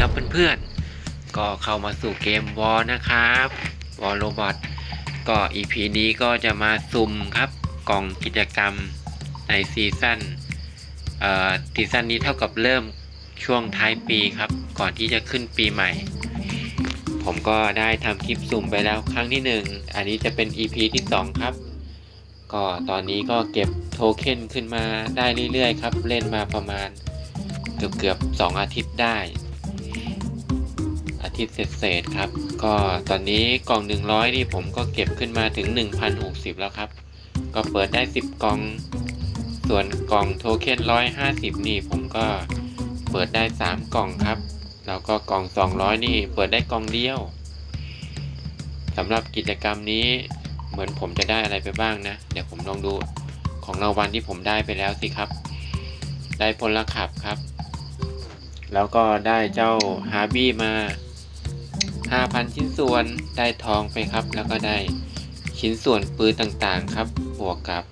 ครับเพื่อนๆ ก็เข้ามาสู่เกมวอลนะครับวอลโรบอทก็ EP นี้ก็จะมาสุ่มครับกล่องกิจกรรมในซีซั่นเอ่อซีซั่นนี้เท่ากับเริ่มช่วงท้ายปีครับ ก่อนที่จะขึ้นปีใหม่ ผมก็ได้ทำคลิปสุ่มไปแล้วครั้งที่หนึ่งอันนี้จะเป็น EP ที่สองครับ ก็ตอนนี้ก็เก็บโทเค็นขึ้นมาได้เรื่อยๆครับ เล่นมาประมาณเกือบเกือบๆสองอาทิตย์ได้ อาทิตย์เศษๆครับ ก็ตอนนี้กล่อง 100 นี่ผมก็เก็บขึ้นมาถึง 1,060 แล้วครับ ก็เปิดได้ 10 กล่อง ส่วนกล่องโทเค็น150 นี่ผมก็เปิดได้ 3 กล่องครับ แล้วก็กล่อง 200 นี่เปิดได้กล่องเดียวสำหรับกิจกรรมนี้เหมือนผมจะได้อะไรไปบ้างนะ เดี๋ยวผมลองดูของรางวัลที่ผมได้ไปแล้วสิครับ ได้พลขับครับ แล้วก็ได้เจ้าฮาร์บี้มา 5,000 ชิ้นส่วนได้ทองไปครับ แล้วก็ได้ชิ้นส่วนปืนต่างๆครับ บวกกับ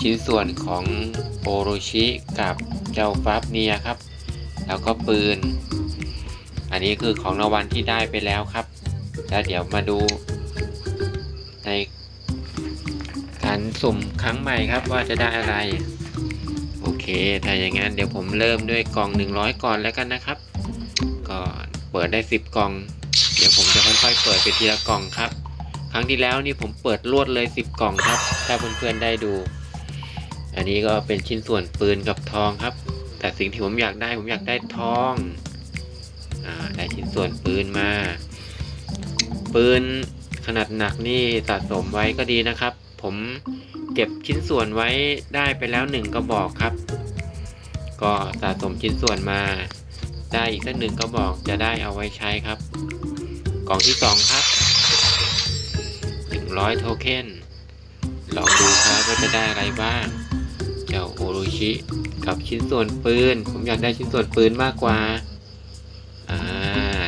ชิ้นส่วนของโอโรชิกับเจ้าฟาบเนียครับ แล้วก็ปืน อันนี้คือของรางวัลที่ได้ไปแล้วครับ แล้วเดี๋ยวมาดูในการสุ่มครั้งใหม่ครับว่าจะได้อะไร โอเค ถ้าอย่างนั้นเดี๋ยวผมเริ่มด้วยกล่อง 100 ก่อนแล้วกันนะครับ เปิดได้ 10 กล่อง เดี๋ยวผมจะค่อยๆ เปิดไปทีละกล่องครับ ครั้งที่แล้วนี่ผมเปิดรวดเลย 10 กล่องครับ ถ้าเพื่อนๆได้ดู อันนี้ก็เป็นชิ้นส่วนปืนกับทองครับ แต่สิ่งที่ผมอยากได้ผมอยากได้ทองอ่าได้ชิ้นส่วนปืนมา ปืนขนาดหนักนี่สะสมไว้ก็ดีนะครับ ผมเก็บชิ้นส่วนไว้ได้ไปแล้วหนึ่งกระบอกครับ ก็สะสมชิ้นส่วนมา ได้อีกสักหนึ่งกระบอกจะได้เอาไว้ใช้ครับ กล่องที่สองครับหนึ่งร้อยโทเค็นลองดูครับว่าจะได้อะไรบ้าง เจ้าโอโรชิกับชิ้นส่วนปืน ผมอยากได้ชิ้นส่วนปืนมากกว่า อ่า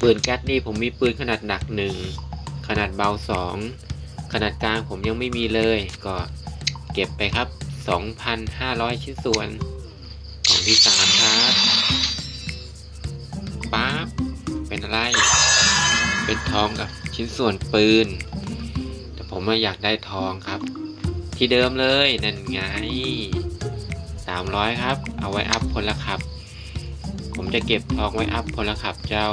ปืนแก๊สนี่ผมมีปืนขนาดหนักหนึ่ง ขนาดเบาสอง ขนาดกลางผมยังไม่มีเลย ก็เก็บไปครับ 2,500 ชิ้นส่วนกล่องที่สามครับ ป๊าบเป็นอะไร เป็นทองกับชิ้นส่วนปืน แต่ผมว่อยากได้ทองครับ ที่เดิมเลยนั่นไง 300 ครับ เอาไว้อัพพลขับ ผมจะเก็บทองไว้อัพพลขับเจ้า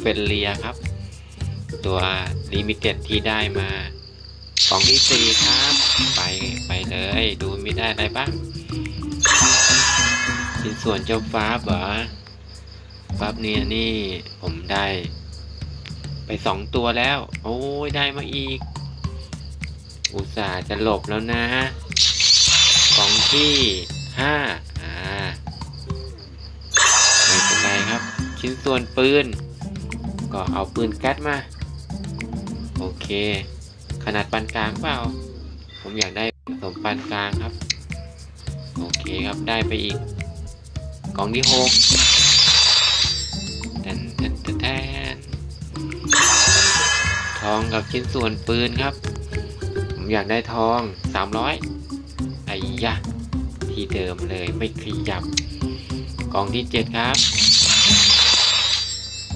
เฟนเลียครับ ตัวลิมิเต็ดที่ได้มากล่องที่สี่ครับ ไปไปเลยดูไม่ได้อะไรบ้างชิ้นส่วนเจ้าฟ้าเหรอ ฟ้าเนี่ยนี่ผมได้ ไปสองตัวแล้ว โอ้ยได้มาอีก อุตส่าห์จะหลบแล้วนะกล่องที่ห้าอ่าไม่เป็นไรครับ ชิ้นส่วนปืน ก็เอาปืนแก๊สมา โอเค ขนาดปานกลางเปล่า ผมอยากได้ผสมปานกลางครับ โอเคครับได้ไปอีกกล่องที่หก องกับชิ้นส่วนปืนครับ ผมอยากได้ทองสามร้อยไอ้ยะ ที่เดิมเลยไม่ขยับ กล่องที่เจ็ดครับ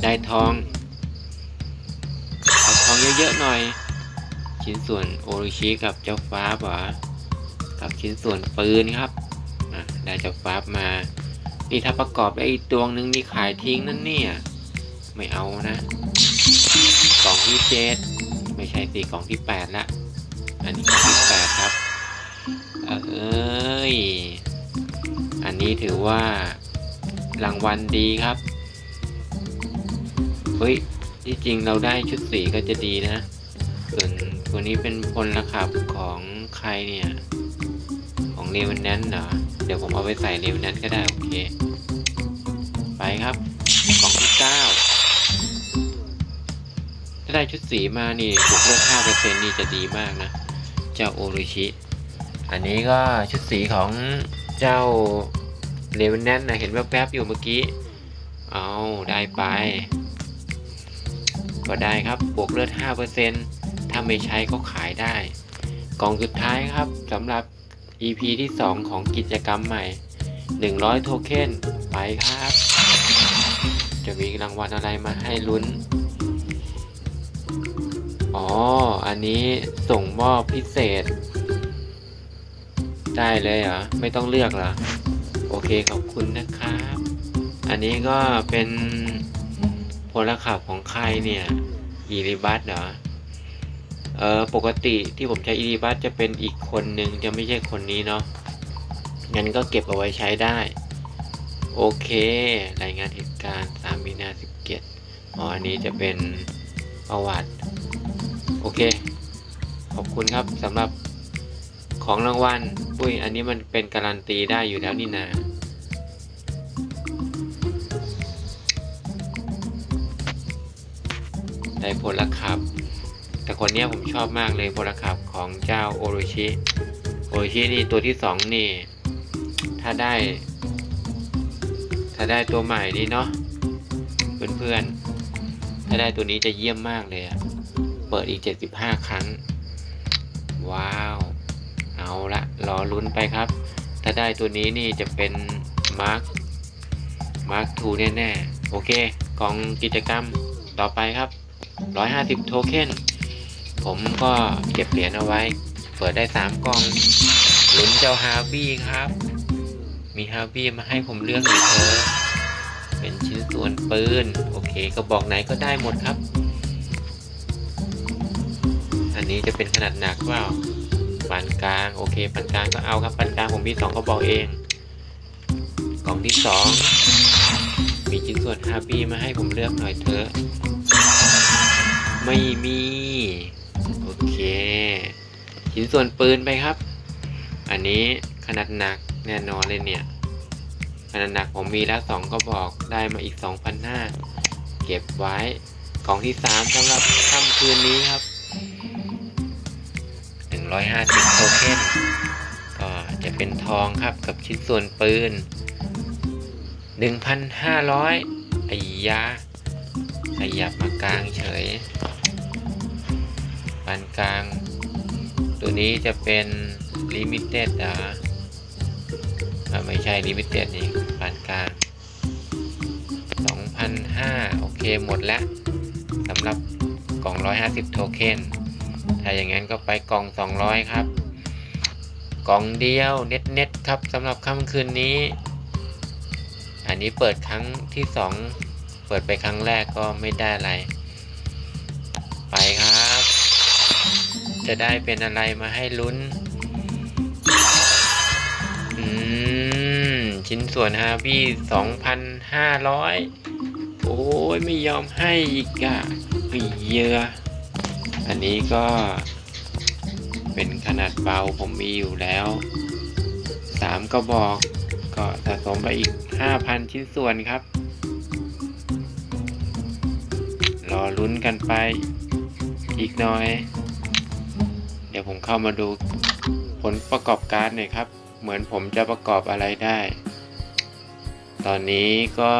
ได้ทองเอาทองเยอะๆหน่อย ชิ้นส่วนโอริชิกับเจ้าฟ้าบเหรอกับชิ้นส่วนปืนครับอะได้เจ้าฟ้ามานี่ถ้าประกอบไอ้ดวงหนึงนี่ขายทิ้งนั่นเนี่ย ไม่เอานะ กล่องที่เจ็ด ใช่สิกล่องที่แปดละอันนี้กล่องที่แปดครับ เอ้ย อันนี้ถือว่ารางวัลดีครับ เฮ้ย ที่จริงเราได้ชุดสีก็จะดีนะ ส่วนตัวนี้เป็นพลขับของใครเนี่ย ของเรวันแนนเหรอ เดี๋ยวผมเอาไปใส่เรวันแนนก็ได้ โอเค ไปครับ ถ้าได้ชุดสีมานี่บวกเลือดห้าเปอร์เซ็นต์นี่จะดีมากนะ เจ้าโอริชิ อันนี้ก็ชุดสีของเจ้าเรวันแนนนะเห็นแวบๆอยู่เมื่อกี้ เอาได้ไป ก็ได้ครับบวกเลือด 5%ถ้าไม่ใช้ก็ขายได้ กล่องสุดท้ายครับสำหรับ EP ที่ 2 ของกิจกรรมใหม่ 100 โทเค็นไปครับ จะมีรางวัลอะไรมาให้ลุ้น อ๋อ อันนี้ส่งมอบพิเศษ ได้เลยเหรอ ไม่ต้องเลือกเหรอ โอเคขอบคุณนะครับ อันนี้ก็เป็นพลขับของใครเนี่ยอีริบัสเหรอ เออปกติที่ผมใช้อีริบัสจะเป็นอีกคนหนึ่งจะไม่ใช่คนนี้เนาะ งั้นก็เก็บเอาไว้ใช้ได้ โอเค รายงานเหตุการณ์3มีนา17อ๋ออันนี้จะเป็นประวัติ โอเค ขอบคุณครับสำหรับของรางวัลอุ้ย อันนี้มันเป็นการันตีได้อยู่แล้วนี่นาได้พลขับ แต่คนนี้ผมชอบมากเลยพลขับของเจ้าโอโรชิโอโรชินี่ตัวที่สองนี่ ถ้าได้ ถ้าได้ตัวใหม่นี่เนาะเพื่อนๆ ถ้าได้ตัวนี้จะเยี่ยมมากเลยอะ เปิดอีก 75 ครั้ง ว้าว เอาละรอลุ้นไปครับ ถ้าได้ตัวนี้นี่จะเป็นมาร์คมาร์คทูแน่ๆ โอเคกล่องกิจกรรมต่อไปครับ 150 โทเค็นผมก็เก็บเหรียญเอาไว้ เปิดได้ 3กล่องลุ้นเจ้าฮาร์บี้ครับ มีฮาร์บี้มาให้ผมเลือกหน่อเถอเป็นชิ้นส่วนปืน โอเค ก็บอกไหนก็ได้หมดครับ นี้จะเป็นขนาดหนักเปล่าปานกลางโอเคปานกลางก็เอาครับปานกลางผมมีสองก็บอกเองกล่องที่สองมีชิ้นส่วนฮาร์บี้มาให้ผมเลือกหน่อยเถอะไม่มีโอเค ชิ้นส่วนปืนไปครับ อันนี้ขนาดหนักแน่นอนเลยเนี่ยขนาดหนักผมมีแล้วสองก็บอกได้มาอีก2,500เก็บไว้กล่องที่สามสำหรับค่ำคืนนี้ครับ 150 โทเค็นก็จะเป็นทองครับกับชิ้นส่วนปืน 1,500ไอ้ยาขยับมากลางเฉยปานกลาง ตัวนี้จะเป็นลิมิเต็ดอะอะไม่ใช่ลิมิเต็ดนี่ปานกลาง2,500โอเคหมดแล้วสำหรับกล่อง 150 โทเค็น ถ้าอย่างนั้นก็ไปกล่อง 200 ครับ กล่องเดียวเน็ตเน็ตๆครับสำหรับค่ำคืนนี้ อันนี้เปิดครั้งที่ 2 เปิดไปครั้งแรกก็ไม่ได้อะไร ไปครับ จะได้เป็นอะไรมาให้ลุ้น อืม ชิ้นส่วนฮาร์บี้2,500 โอ้ยไม่ยอมให้อีกอะปีเยอะ อันนี้ก็เป็นขนาดเบาผมมีอยู่แล้ว 3 ก็บอกก็สะสมไปอีก 5,000 ชิ้นส่วนครับ รอลุ้นกันไปอีกหน่อย เดี๋ยวผมเข้ามาดูผลประกอบการหน่อยครับ เหมือนผมจะประกอบอะไรได้ ตอนนี้ก็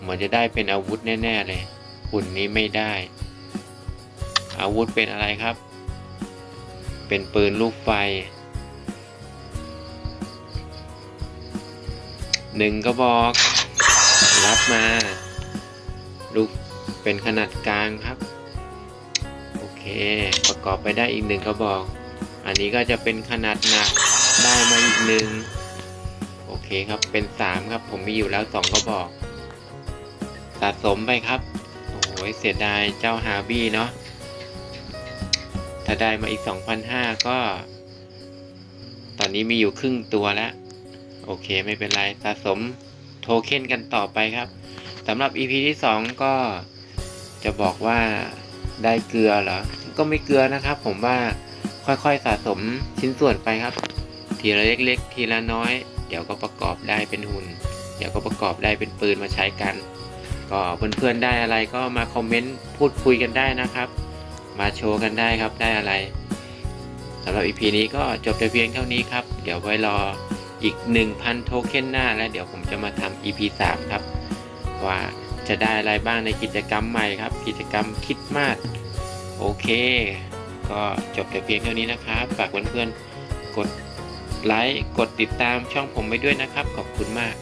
เหมือนจะได้เป็นอาวุธแน่ ๆ เลยหุ่นนี้ไม่ได้ อาวุธเป็นอะไรครับ เป็นปืนลูกไฟหนึ่งก็บอก รับมาลูกเป็นขนาดกลางครับ โอเค ประกอบไปได้อีกหนึ่งกระบอก อันนี้ก็จะเป็นขนาดหนักได้มาอีกหนึ่งโอเคครับ เป็นสามครับ ผมมีอยู่แล้วสองกระบอก สะสมไปครับ โอ้ยเสียดายเจ้าฮาร์บี้เนาะ ถ้าได้มาอีก 2,500 ก็ ตอนนี้มีอยู่ครึ่งตัวแล้ว โอเคไม่เป็นไรสะสมโทเค็นกันต่อไปครับสำหรับ EP ที่ 2 ก็จะบอกว่าได้เกลือเหรอ ก็ไม่เกลือนะครับ ผมว่าค่อยๆสะสมชิ้นส่วนไปครับ ทีละเล็กๆ ทีละน้อย เดี๋ยวก็ประกอบได้เป็นหุ่น เดี๋ยวก็ประกอบได้เป็นปืนมาใช้กัน ก็เพื่อนๆได้อะไรก็มาคอมเมนต์พูดคุยกันได้นะครับ มาโชว์กันได้ครับได้อะไรสำหรับ EP นี้ก็จบแต่เพียงเท่านี้ครับ เดี๋ยวไว้รออีก 1,000 โทเค็นหน้า แล้วเดี๋ยวผมจะมาทำ EP 3 ครับ ว่าจะได้อะไรบ้างในกิจกรรมใหม่ครับ กิจกรรมคิดมากโอเค ก็จบแต่เพียงเท่านี้นะครับ ฝากเพื่อนๆกดไลค์กดติดตามช่องผมไปด้วยนะครับ ขอบคุณมาก